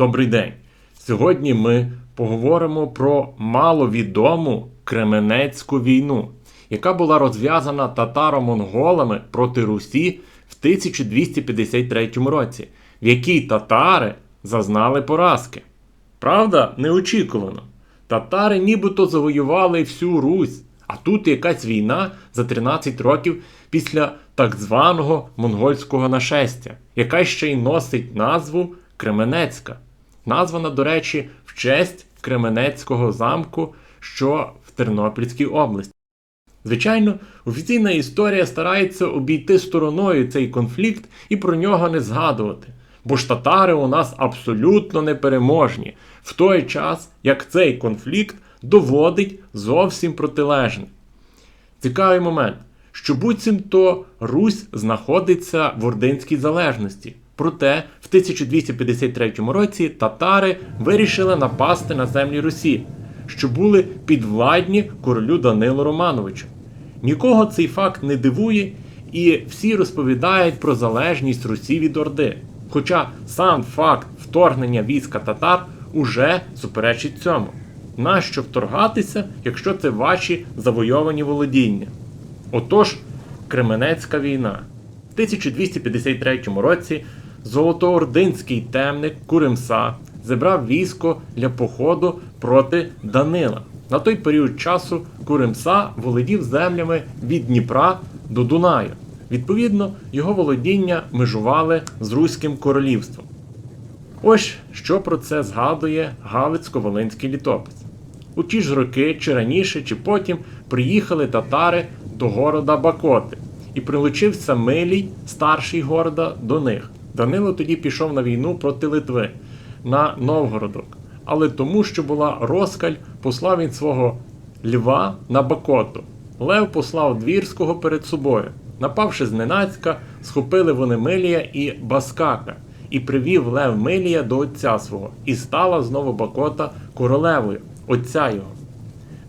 Добрий день! Сьогодні ми поговоримо про маловідому Кременецьку війну, яка була розв'язана татаро-монголами проти Русі в 1253 році, в якій татари зазнали поразки. Правда, неочікувано. Татари нібито завоювали всю Русь, а тут якась війна за 13 років після так званого монгольського нашестя, яка ще й носить назву Кременецька. Названа, до речі, в честь Кременецького замку, що в Тернопільській області. Звичайно, офіційна історія старається обійти стороною цей конфлікт і про нього не згадувати. Бо ж татари у нас абсолютно непереможні, в той час, як цей конфлікт доводить зовсім протилежне. Цікавий момент, що буцімто Русь знаходиться в Ординській залежності. Проте в 1253 році татари вирішили напасти на землі Русі, що були підвладні королю Данилу Романовичу. Нікого цей факт не дивує, і всі розповідають про залежність Русі від Орди. Хоча сам факт вторгнення війська татар уже суперечить цьому. Нащо вторгатися, якщо це ваші завойовані володіння? Отож, Кременецька війна. В 1253 році Золотоординський темник Куримса зібрав військо для походу проти Данила. На той період часу Куримса володів землями від Дніпра до Дунаю. Відповідно, його володіння межували з Руським королівством. Ось що про це згадує Галицько-Волинський літопис. У ті ж роки, чи раніше, чи потім приїхали татари до города Бакоти, і прилучився Милій, старший города, до них. Данило тоді пішов на війну проти Литви на Новгородок. Але тому, що була розкаль, послав він свого льва на Бакоту. Лев послав Двірського перед собою. Напавши зненацька, схопили вони Милія і Баскака, і привів Лев Милія до отця свого, і стала знову Бакота королевою, отця його.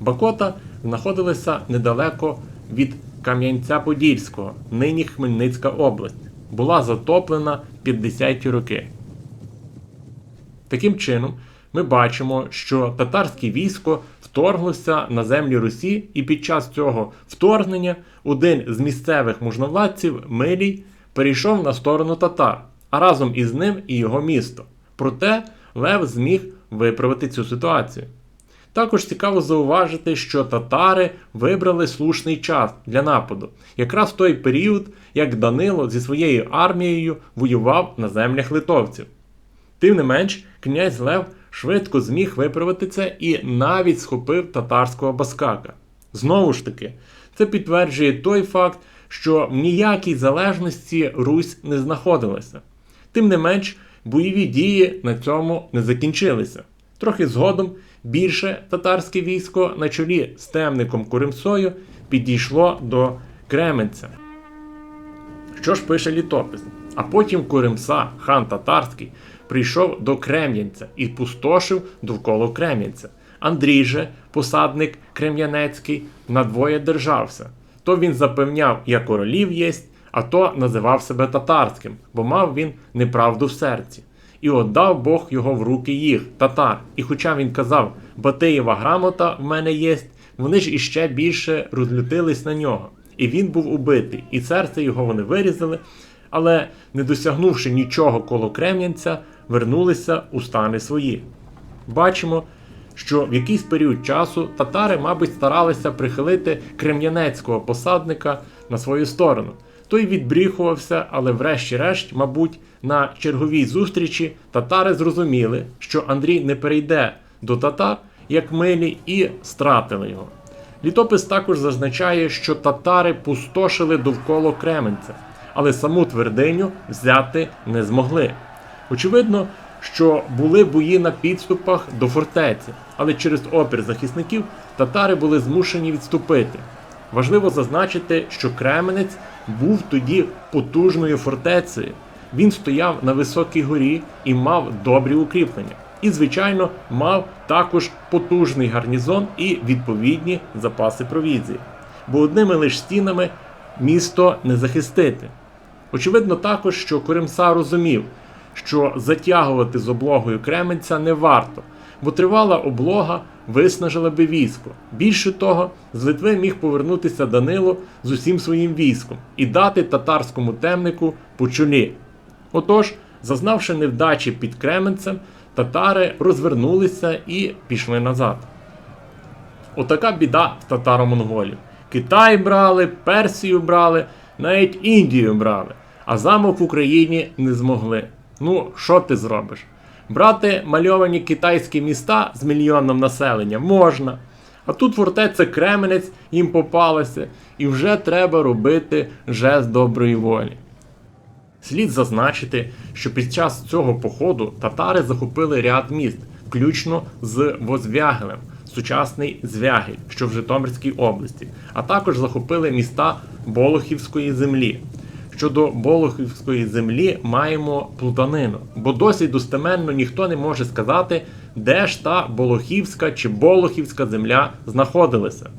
Бакота знаходилася недалеко від Кам'янця-Подільського, нині Хмельницька область була затоплена 50-ті роки. Таким чином, ми бачимо, що татарське військо вторглося на землі Русі, і під час цього вторгнення один з місцевих можновладців Милій перейшов на сторону татар, а разом із ним і його місто. Проте Лев зміг виправити цю ситуацію. Також цікаво зауважити, що татари вибрали слушний час для нападу, якраз в той період, як Данило зі своєю армією воював на землях литовців. Тим не менш, князь Лев швидко зміг виправити це і навіть схопив татарського баскака. Знову ж таки, це підтверджує той факт, що в ніякій залежності Русь не знаходилася. Тим не менш, бойові дії на цьому не закінчилися. Трохи згодом більше татарське військо на чолі з темником Куримсою підійшло до Кременця. Що ж пише літопис? А потім Куримса, хан татарський, прийшов до Крем'янця і пустошив довкола Крем'янця. Андрій же, посадник Крем'янецький, надвоє держався. То він запевняв, я королів єсть, а то називав себе татарським, бо мав він неправду в серці і отдав Бог його в руки їх, татар. І хоча він казав, Батиєва грамота в мене єсть, вони ж іще більше розлютились на нього. І він був убитий, і серце його вони вирізали, але, не досягнувши нічого коло Крем'янця, вернулися у стани свої. Бачимо, що в якийсь період часу татари, мабуть, старалися прихилити крем'янецького посадника на свою сторону. Той відбріхувався, але врешті-решт, мабуть, на черговій зустрічі татари зрозуміли, що Андрій не перейде до татар, як милі, і стратили його. Літопис також зазначає, що татари пустошили довкола Кременця, але саму твердиню взяти не змогли. Очевидно, що були бої на підступах до фортеці, але через опір захисників татари були змушені відступити. Важливо зазначити, що Кременець був тоді потужною фортецею. Він стояв на високій горі і мав добрі укріплення. І, звичайно, мав також потужний гарнізон і відповідні запаси провізії. Бо одними лише стінами місто не захистити. Очевидно, також, що Коримса розумів, що затягувати з облогою Кременця не варто, бо тривала облога виснажила би військо. Більше того, з Литви міг повернутися Данило з усім своїм військом і дати татарському темнику по чолі. Отож, зазнавши невдачі під Кременцем, татари розвернулися і пішли назад. Отака біда в татаро-монголів. Китай брали, Персію брали, навіть Індію брали, а замок в Україні не змогли. Ну, що ти зробиш? Брати мальовані китайські міста з мільйоном населення можна. А тут фортеця Кременець їм попалася, і вже треба робити жест доброї волі. Слід зазначити, що під час цього походу татари захопили ряд міст, включно з Возвягелем, сучасний Звягель, що в Житомирській області, а також захопили міста Болохівської землі. Щодо Болохівської землі маємо плутанину, бо досі достеменно ніхто не може сказати, де ж та Болохівська чи Болохівська земля знаходилася.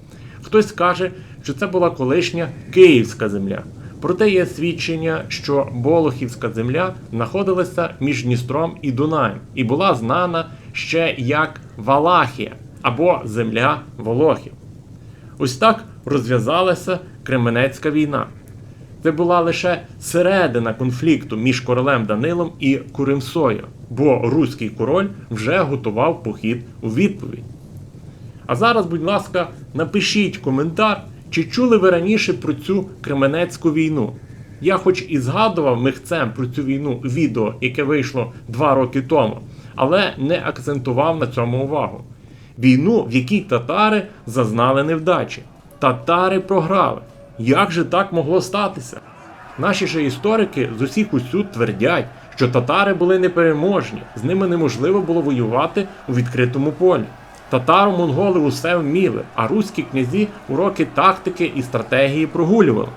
Хтось каже, що це була колишня Київська земля. Проте є свідчення, що Болохівська земля знаходилася між Дністром і Дунаєм і була знана ще як Валахія або земля Волохів. Ось так розв'язалася Кременецька війна. Це була лише середина конфлікту між королем Данилом і Куримсою, бо руський король вже готував похід у відповідь. А зараз, будь ласка, напишіть коментар, чи чули ви раніше про цю Кременецьку війну. Я хоч і згадував михцем про цю війну відео, яке вийшло два роки тому, але не акцентував на цьому увагу. Війну, в якій татари зазнали невдачі. Татари програли. Як же так могло статися? Наші же історики з усіх усюд твердять, що татари були непереможні, з ними неможливо було воювати у відкритому полі. Татаро-монголи усе вміли, а руські князі уроки тактики і стратегії прогулювали.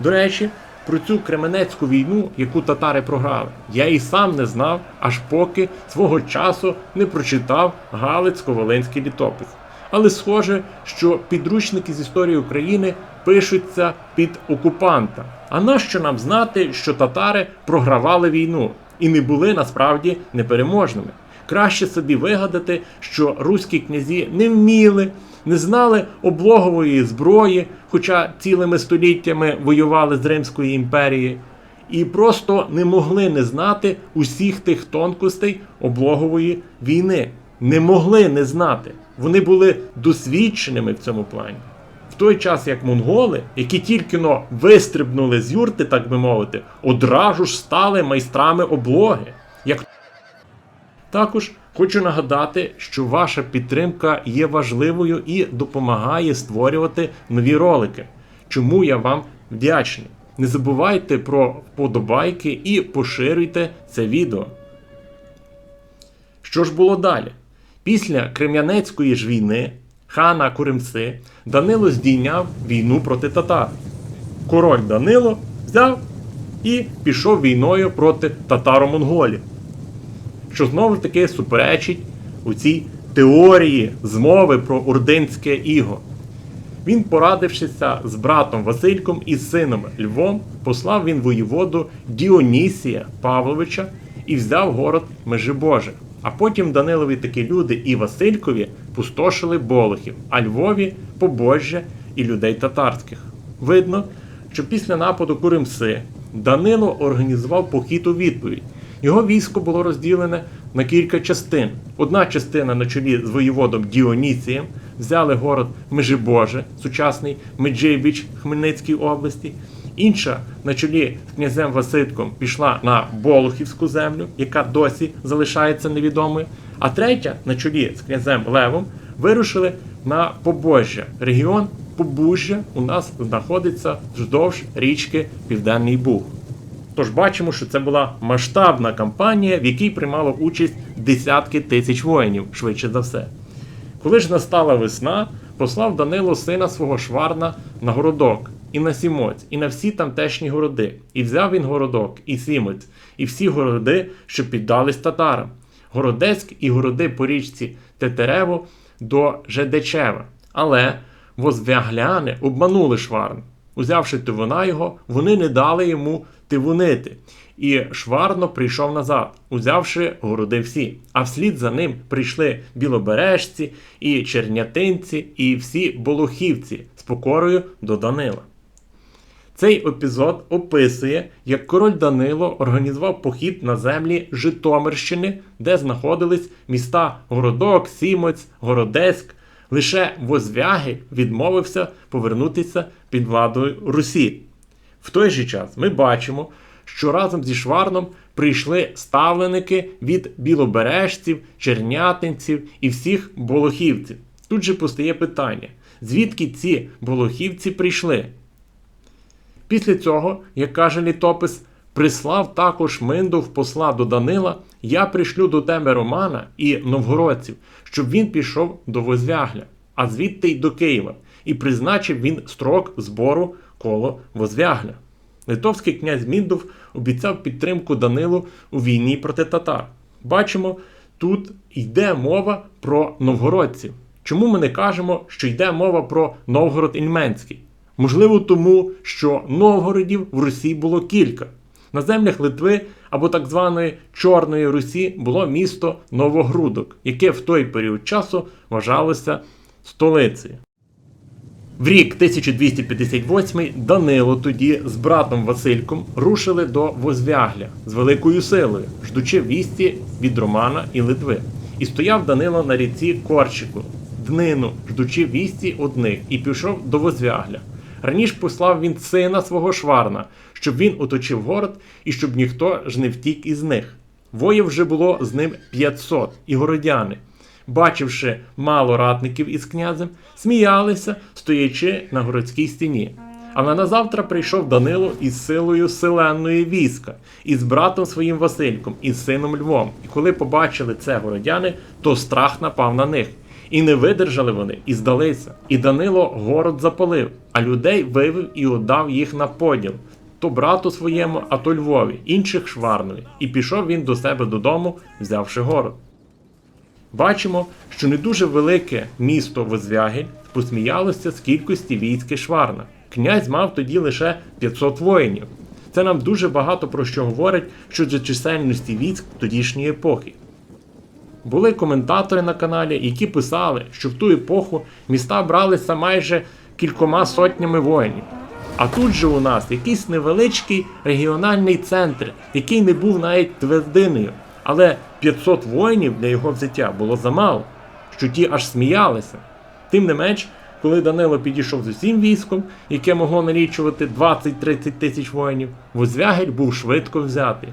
До речі, про цю Кременецьку війну, яку татари програли, я і сам не знав, аж поки свого часу не прочитав Галицько-Волинський літопис. Але схоже, що підручники з історії України пишуться під окупанта. А нащо нам знати, що татари програвали війну і не були насправді непереможними? Краще собі вигадати, що руські князі не вміли, не знали облогової зброї, хоча цілими століттями воювали з Римської імперії, і просто не могли не знати усіх тих тонкостей облогової війни. Не могли не знати. Вони були досвідченими в цьому плані. В той час, як монголи, які тільки но вистрибнули з юрти, так би мовити, одразу ж стали майстрами облоги. Як також хочу нагадати, що ваша підтримка є важливою і допомагає створювати нові ролики. Чому я вам вдячний. Не забувайте про вподобайки і поширюйте це відео. Що ж було далі? Після Крем'янецької ж війни хана Куримси Данило здійняв війну проти татар. Король Данило взяв і пішов війною проти татаро-монголів що знову ж таки суперечить у цій теорії змови про Урдинське іго. Він, порадившися з братом Васильком і сином Львом, послав він воєводу Діонісія Павловича і взяв город Межибоже. А потім Данилові такі люди і Василькові пустошили Болохів, а Львові Побожжя і людей татарських. Видно, що після нападу Куримси Данило організував похід у відповідь. Його військо було розділене на кілька частин. Одна частина на чолі з воєводом Діонісієм взяли город Межибоже, сучасний Меджибіч Хмельницькій області. Інша на чолі з князем Васильком пішла на Болохівську землю, яка досі залишається невідомою. А третя на чолі з князем Левом вирушили на Побожжя. Регіон Побужжя у нас знаходиться вздовж річки Південний Буг. Тож бачимо, що це була масштабна кампанія, в якій приймало участь десятки тисяч воїнів, швидше за все. Коли ж настала весна, послав Данило сина свого шварна на городок, і на Сімоць, і на всі тамтешні городи. І взяв він городок, і Сімець, і всі городи, що піддались татарам. Городецьк і городи по річці Тетерево до Жедечева. Але возвягляни обманули шварн. Узявши тивуна його, вони не дали йому тивунити. І шварно прийшов назад, узявши городи всі. А вслід за ним прийшли білобережці, і чернятинці, і всі болохівці з покорою до Данила. Цей епізод описує, як король Данило організував похід на землі Житомирщини, де знаходились міста Городок, Сімоць, Городеськ. Лише Возвяги відмовився повернутися під владою Русі. В той же час ми бачимо, що разом зі Шварном прийшли ставленики від білобережців, чернятинців і всіх болохівців. Тут же постає питання: звідки ці болохівці прийшли? Після цього, як каже літопис, прислав також Миндов посла до Данила, я пришлю до тебе Романа і новгородців, щоб він пішов до Возвягля, а звідти й до Києва, і призначив він строк збору коло Возвягля. Литовський князь Міндов обіцяв підтримку Данилу у війні проти татар. Бачимо, тут йде мова про новгородців. Чому ми не кажемо, що йде мова про Новгород Ільменський? Можливо, тому, що Новгородів в Русі було кілька. На землях Литви або так званої Чорної Русі було місто Новогрудок, яке в той період часу вважалося столицею. В рік 1258 Данило тоді з братом Васильком рушили до Возвягля з великою силою, ждучи вісті від Романа і Литви. І стояв Данило на ріці Корчику, днину, ждучи вісті одних, і пішов до Возвягля. Раніше послав він сина свого шварна, щоб він оточив город і щоб ніхто ж не втік із них. Воїв вже було з ним 500 і городяни бачивши мало ратників із князем, сміялися, стоячи на городській стіні. Але назавтра прийшов Данило із силою селенної війська, із братом своїм Васильком, із сином Львом. І коли побачили це городяни, то страх напав на них. І не видержали вони, і здалися. І Данило город запалив, а людей вивів і отдав їх на поділ. То брату своєму, а то Львові, інших шварнові. І пішов він до себе додому, взявши город. Бачимо, що не дуже велике місто Возвягель посміялося з кількості військи Шварна. Князь мав тоді лише 500 воїнів. Це нам дуже багато про що говорить щодо чисельності військ тодішньої епохи. Були коментатори на каналі, які писали, що в ту епоху міста бралися майже кількома сотнями воїнів. А тут же у нас якийсь невеличкий регіональний центр, який не був навіть твердиною. Але 500 воїнів для його взяття було замало, що ті аж сміялися. Тим не менш, коли Данило підійшов з усім військом, яке могло налічувати 20-30 тисяч воїнів, Возвягель був швидко взятий.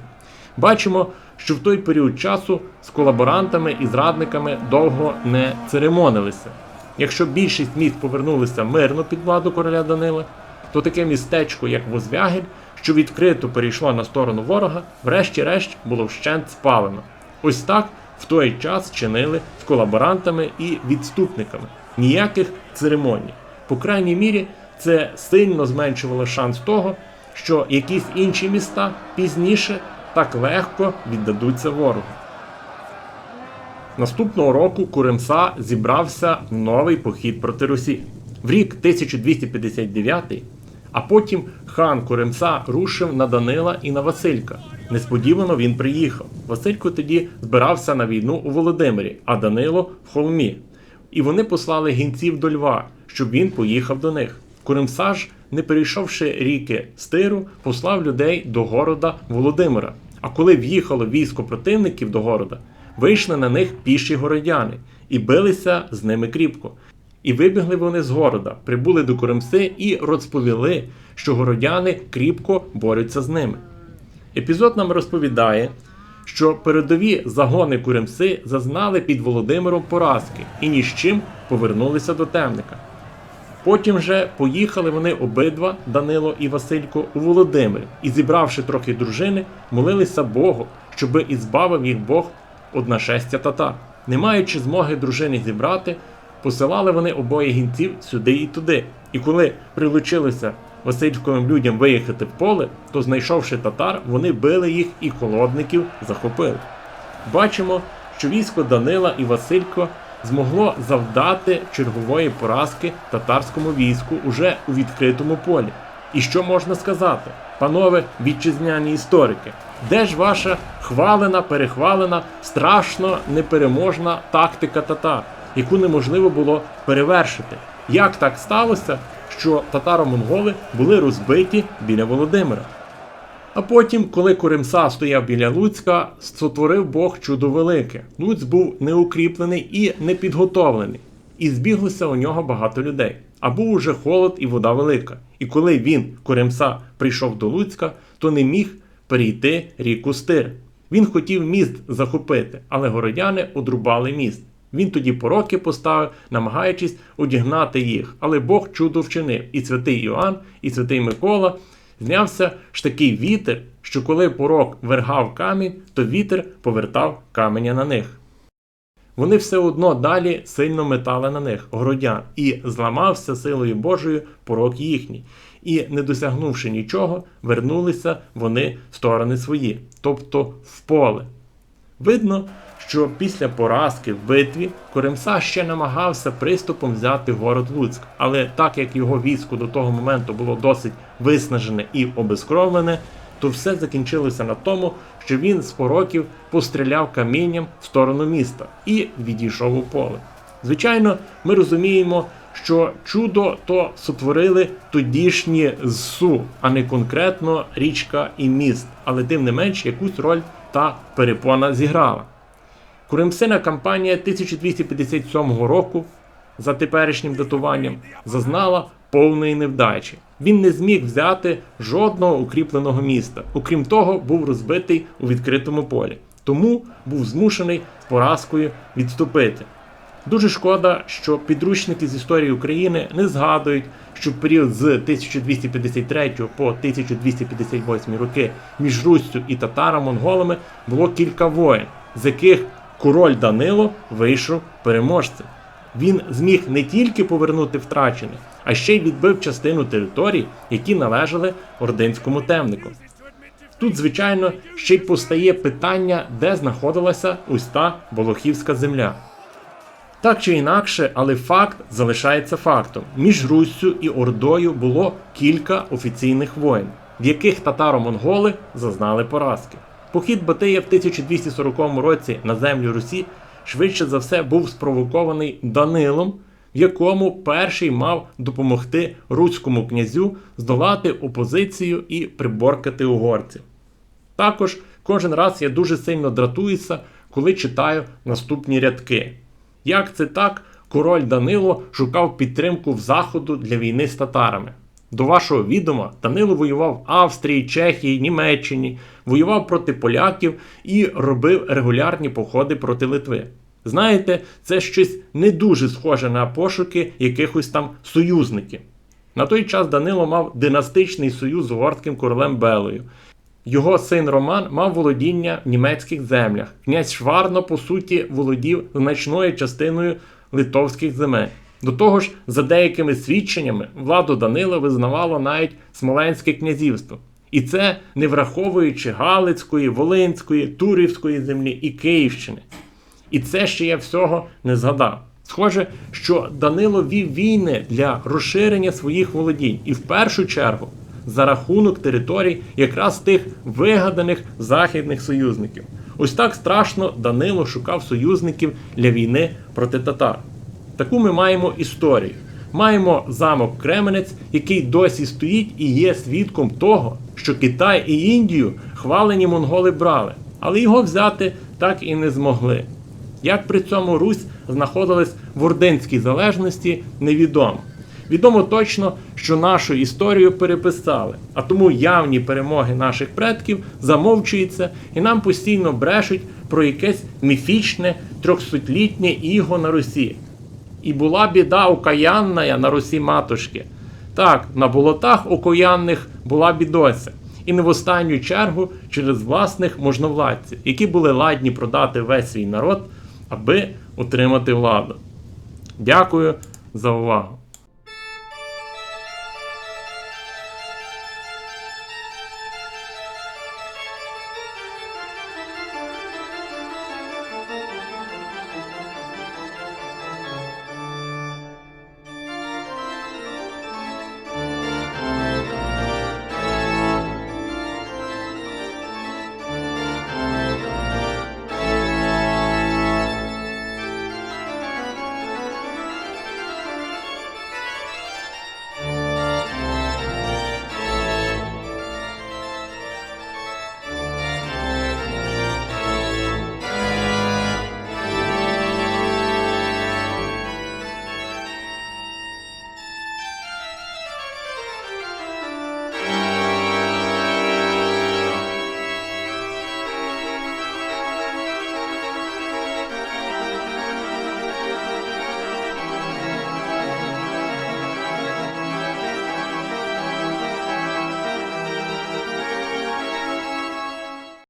Бачимо, що в той період часу з колаборантами і зрадниками довго не церемонилися. Якщо більшість міст повернулися мирно під владу короля Данила, то таке містечко, як Возвягель, що відкрито перейшло на сторону ворога, врешті-решт було вщент спалено. Ось так в той час чинили з колаборантами і відступниками. Ніяких церемоній. По крайній мірі, це сильно зменшувало шанс того, що якісь інші міста пізніше так легко віддадуться ворогу. Наступного року Куремса зібрався новий похід проти Русі. В рік 1259, а потім хан Куремса рушив на Данила і на Василька. Несподівано він приїхав. Василько тоді збирався на війну у Володимирі, а Данило в холмі. І вони послали гінців до Льва, щоб він поїхав до них. Куремса ж, не перейшовши ріки Стиру, послав людей до города Володимира. А коли в'їхало військо противників до города, вийшли на них піші городяни і билися з ними кріпко. І вибігли вони з города, прибули до Куремси і розповіли, що городяни кріпко борються з ними. Епізод нам розповідає, що передові загони Куремси зазнали під Володимиром поразки і ні з чим повернулися до темника. Потім же поїхали вони обидва, Данило і Василько, у Володимир і, зібравши трохи дружини, молилися Богу, щоби і збавив їх Бог од нашестя татар. Не маючи змоги дружини зібрати, посилали вони обоє гінців сюди і туди. І коли прилучилися Васильковим людям виїхати в поле, то, знайшовши татар, вони били їх і холодників захопили. Бачимо, що військо Данила і Василько змогло завдати чергової поразки татарському війську уже у відкритому полі. І що можна сказати, панове вітчизняні історики? Де ж ваша хвалена, перехвалена, страшно непереможна тактика татар, яку неможливо було перевершити? Як так сталося, що татаро-монголи були розбиті біля Володимира? А потім, коли Коримса стояв біля Луцька, сотворив Бог чудо велике. Луць був неукріплений і непідготовлений, і збіглося у нього багато людей. А був уже холод і вода велика. І коли він, Коремса, прийшов до Луцька, то не міг перейти ріку Стир. Він хотів міст захопити, але городяни одрубали міст. Він тоді пороки поставив, намагаючись одігнати їх. Але Бог чудо вчинив. І святий Іоанн, і святий Микола знявся ж такий вітер, що коли порок вергав камінь, то вітер повертав каменя на них. Вони все одно далі сильно метали на них, городян, і зламався силою Божою порок їхній. І, не досягнувши нічого, вернулися вони в сторони свої, тобто в поле. Видно, що після поразки в битві Коремса ще намагався приступом взяти город Луцьк, але так як його військо до того моменту було досить виснажене і обезкровлене, то все закінчилося на тому, що він з пороків постріляв камінням в сторону міста і відійшов у поле. Звичайно, ми розуміємо, що чудо то сотворили тодішні ЗСУ, а не конкретно річка і міст, але тим не менш якусь роль та перепона зіграла. Куримсина кампанія 1257 року за теперішнім датуванням зазнала повної невдачі. Він не зміг взяти жодного укріпленого міста. Окрім того, був розбитий у відкритому полі. Тому був змушений поразкою відступити. Дуже шкода, що підручники з історії України не згадують, що в період з 1253 по 1258 роки між Руссю і татаро-монголами було кілька воєн, з яких король Данило вийшов переможцем. Він зміг не тільки повернути втрачене, а ще й відбив частину територій, які належали ординському темнику. Тут, звичайно, ще й постає питання, де знаходилася ось та Болохівська земля. Так чи інакше, але факт залишається фактом. Між Руссю і Ордою було кілька офіційних воєн, в яких татаро-монголи зазнали поразки. Похід Батия в 1240 році на землю Русі швидше за все був спровокований Данилом, в якому перший мав допомогти руському князю здолати опозицію і приборкати угорців. Також кожен раз я дуже сильно дратуюся, коли читаю наступні рядки. Як це так, король Данило шукав підтримку в Заходу для війни з татарами? До вашого відома, Данило воював в Австрії, Чехії, Німеччині, воював проти поляків і робив регулярні походи проти Литви. Знаєте, це щось не дуже схоже на пошуки якихось там союзників. На той час Данило мав династичний союз з угорським королем Белою. Його син Роман мав володіння в німецьких землях. Князь Шварно, по суті, володів значною частиною литовських земель. До того ж, за деякими свідченнями, владу Данила визнавало навіть Смоленське князівство. І це не враховуючи Галицької, Волинської, Турівської землі і Київщини. І це ще я всього не згадав. Схоже, що Данило вів війни для розширення своїх володінь і в першу чергу за рахунок територій якраз тих вигаданих західних союзників. Ось так страшно Данило шукав союзників для війни проти татар. Таку ми маємо історію. Маємо замок Кременець, який досі стоїть і є свідком того, що Китай і Індію хвалені монголи брали, але його взяти так і не змогли. Як при цьому Русь знаходилась в Ординській залежності, невідомо. Відомо точно, що нашу історію переписали, а тому явні перемоги наших предків замовчуються і нам постійно брешуть про якесь міфічне трьохсотлітнє іго на Русі. І була біда окаянна на Русі матушки. Так, на болотах окоянних була бідося. І не в останню чергу через власних можновладців, які були ладні продати весь свій народ, аби отримати владу. Дякую за увагу.